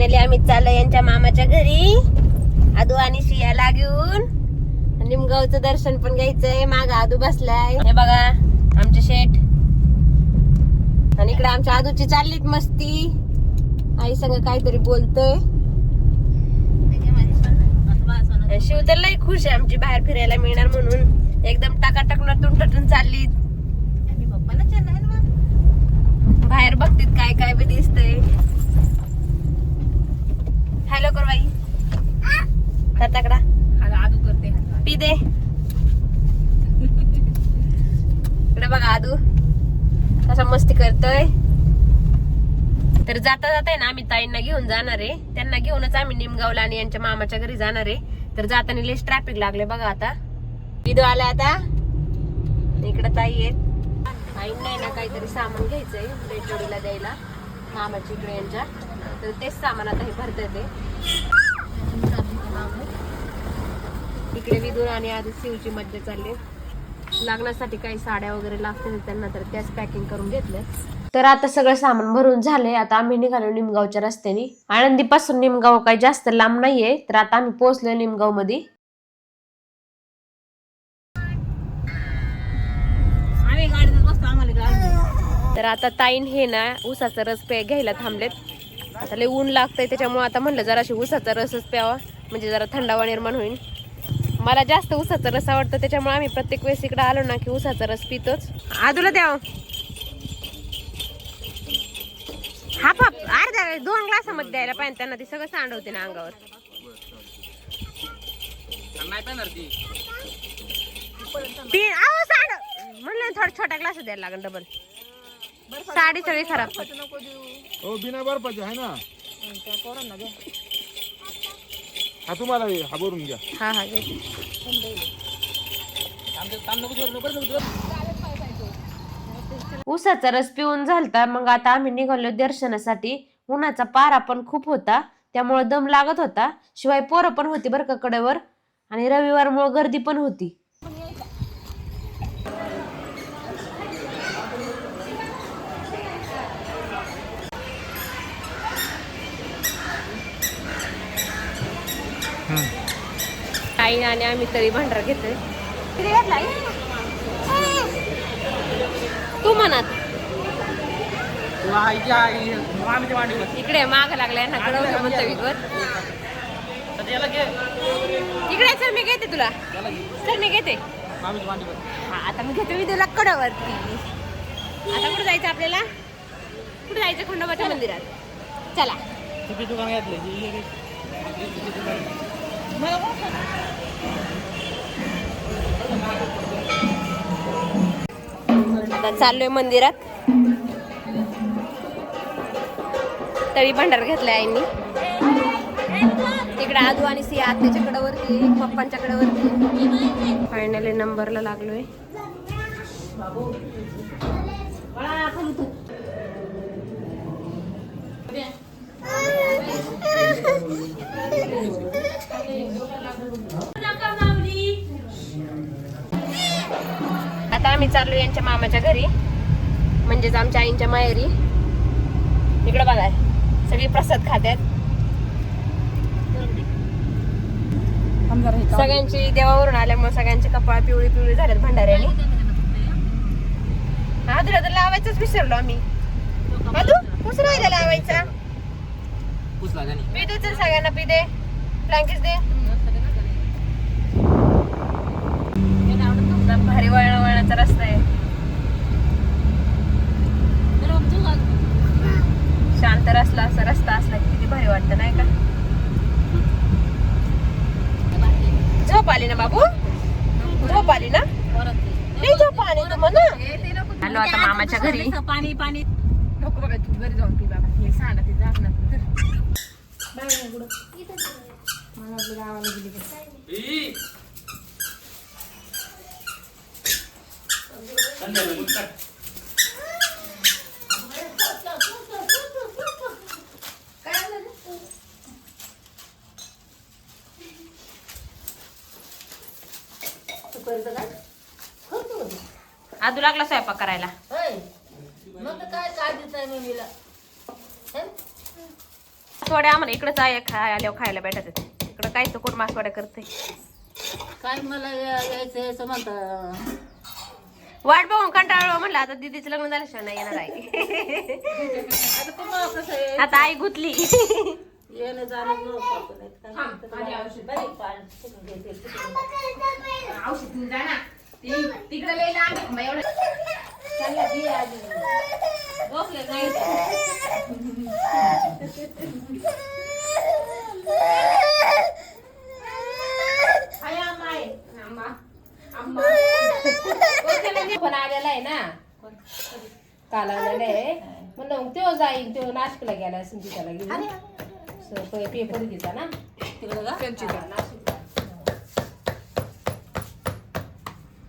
Finally आम्ही चाललो यांच्या मामाच्या घरी. आदू आणि शियाला घेऊन. निमगावचं दर्शन पण घ्यायचंय. माग आदू बसलाय. हे बघा आमचे शेठ. आणि इकडे आमच्या आदूची चाललीत मस्ती. आई संग काहीतरी बोलतोय. शिव तर लय खुश आहे. आमची बाहेर फिरायला मिळणार म्हणून. एकदम टाकाटक नटून टटून चालली बाहेर बघतीत काय काय बी दिसतंय हॅलो कर बाई तकडा आदू करते पी दे दादू. बघा मस्ती करतोय. तर जाता जाता आहे ना आम्ही ताईंना घेऊन जाणार आहे. त्यांना घेऊनच आम्ही निमगावला आणि यांच्या मामाच्या घरी जाणार आहे. तर जाताना लेस ट्रॅफिक लागले बघा आता. इदो आला आता. इकडे ताई आहेत. ताईंना आहे ना काहीतरी सामान घ्यायचंय रेटोडीला द्यायला. मामाच्या इकडे यांच्या. तर तेच सामान आता हे भरत येते इकडे विदूर आणि आधी शिवची मज्जा चालली लग्नासाठी काही साड्या वगैरे लागतील त्यांना तर त्याच पॅकिंग करून घेतल्या तर आता सगळं सामान भरून झालंय. आता आम्ही निघालो निमगावच्या रस्त्याने. आळंदी पासून निमगाव काही जास्त लांब नाहीये तर आता आम्ही पोहोचलोय निमगावमध्ये आम्ही गाडीत बसतो आम्हाला गाडी तर आता ताईन हे ना ऊसाचा रस पे घ्यायला थांबलेत. आता लय ऊन लागतंय त्याच्यामुळे आता म्हणलं जराशी ऊसाचा रसच प्यावा. म्हणजे जरा थंडावा निर्माण होईल मला जास्त ऊसाचा रस आवडतो त्याच्यामुळे आम्ही प्रत्येक वेळेस इकडे आलो ना की ऊसाचा रस पितोच. आदूला द्याव हाफ हाफ अर्ध्या दोन ग्लासामध्ये द्यायला पाहिजे त्यांना ते सगळं सांडवते ना अंगावर. अहो सांड म्हणलं ना थोडं छोटा ग्लास द्यायला लागेल डबल साडी सगळी खराब. होते. हो बिना बर्फाचे आहे ना? हा तुम्हाला हे, हा भरून घ्या. हा हा. ऊसाचा रस पिऊन झालता मग आता आम्ही निघालो दर्शनासाठी. उन्हाचा पारा पण खूप होता त्यामुळे दम लागत होता. शिवाय पोरं पण होती बरं का कडेवर. आणि रविवारमुळे गर्दी पण होती. आई आणि आम्ही तरी भांडार घेतोय? तू म्हणत इकडे माग लागलाय ना कडवलं म्हणतो विकवर इकडे चल मी घेते तुला. चल मी घेते. हा आता मी घेते मी तुला कडवरती. आता कुठे जायचं आपल्याला? कुठे जायचं खंडोबाच्या मंदिरात? चला. आता चाललोय मंदिरात. तळी भांडार घेतलाय आईनी. तिकडे आजू आणि सिया आत्याच्याकडे वरती पप्पांच्याकडे वरती फायनली नंबरला लागलोय. आता आम्ही चाललो यांच्या मामाच्या घरी म्हणजेच आमच्या आईंच्या माहेरी. इकडे बघा सगळी प्रसाद खात्यात. सगळ्यांची देवावरून आल्यामुळे सगळ्यांचे कपाळ पिवळी पिवळी झाल्यात भंडाऱ्याने. हा तुला तर लावायचंच विसरलो आम्ही. मधू कुस राहिला लावायचा? सगळ्यांना पी दे ब्लँकेट दे एकदम भारी वळण वळणाचा रस्ता आहे शांत रस्ता असा रस्ता असला की किती भारी वाटतं नाही का झोप आली ना बाबू झोप आली ना नाही झोप आली तू म्हणा आलो आता मामाच्या घरी. पाणी पाणी. नको बाबा तू घरी जाऊन पी बाबा. हे सांडा ते जात ना. आदू लागला स्वयंपाक करायला. मग काय काय मासवड्या आम्हाला इकडंच आहे खाय आल्यावर खायला भेटत इकडं काय तर कोण मासवड्या करते काय मला या- यायचं यायचं म्हणता. वाट बघून कंटाळलो म्हणलं आता दीदीचं लग्न झाल्याशिवाय नाही येणार आहे आता तुम्हाला कसं आहे? आता आई गुतली. येणं जाणं. काय पाणी. औषध घेऊन जा ना. ती- तिकडे लई लांब आहे. मग एवढं त्यांना दे आधी. झोपले नाही. हाय अम्मा आहे. आम्हा अम्मा. पण आलेला आहे ना. काल आलेला आहे. म्हणलं मग तेव्हा जाईल तेव्हा नाशिकला गेला घेऊन. पेपर घेता ना. तिकडं का हा, नाशिकला.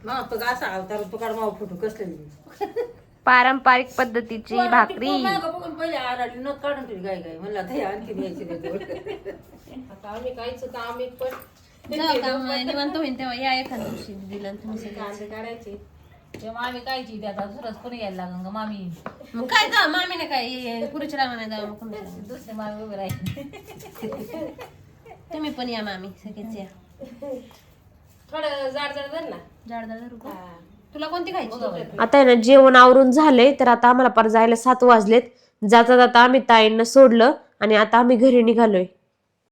मग तो असा अवतार तो काढ माव फुटू कसले पारंपरिक पद्धतीची भाकरी. बघून पहिले आराडी नत काढून ठेवली गाय गाय म्हणलं आता हे आणखी द्यायची आता आम्ही काहीच होतं आम्ही पण निवांत होईन तेव्हा. या एखाद्या दिवशी दिलं तुम्ही सगळं. कांदे काढायचे. तेव्हा आम्ही कायची ते आता सुरस कोणी यायला लागून ग मामी? मग काय जा मामीने काय पुरुषला म्हणा जा मग. दुसरे मामी उभे राहील. तुम्ही पण या मामी सगळेच या. थोडं जाड जाड धर ना. जाड जाड धरू का? तुला कोणती खायची आता आहे ना जेवण आवरून झालंय तर आता आम्हाला पर जायला सात वाजलेत. जाता जाता आम्ही ताईंना सोडलं आणि आता आम्ही घरी निघालोय.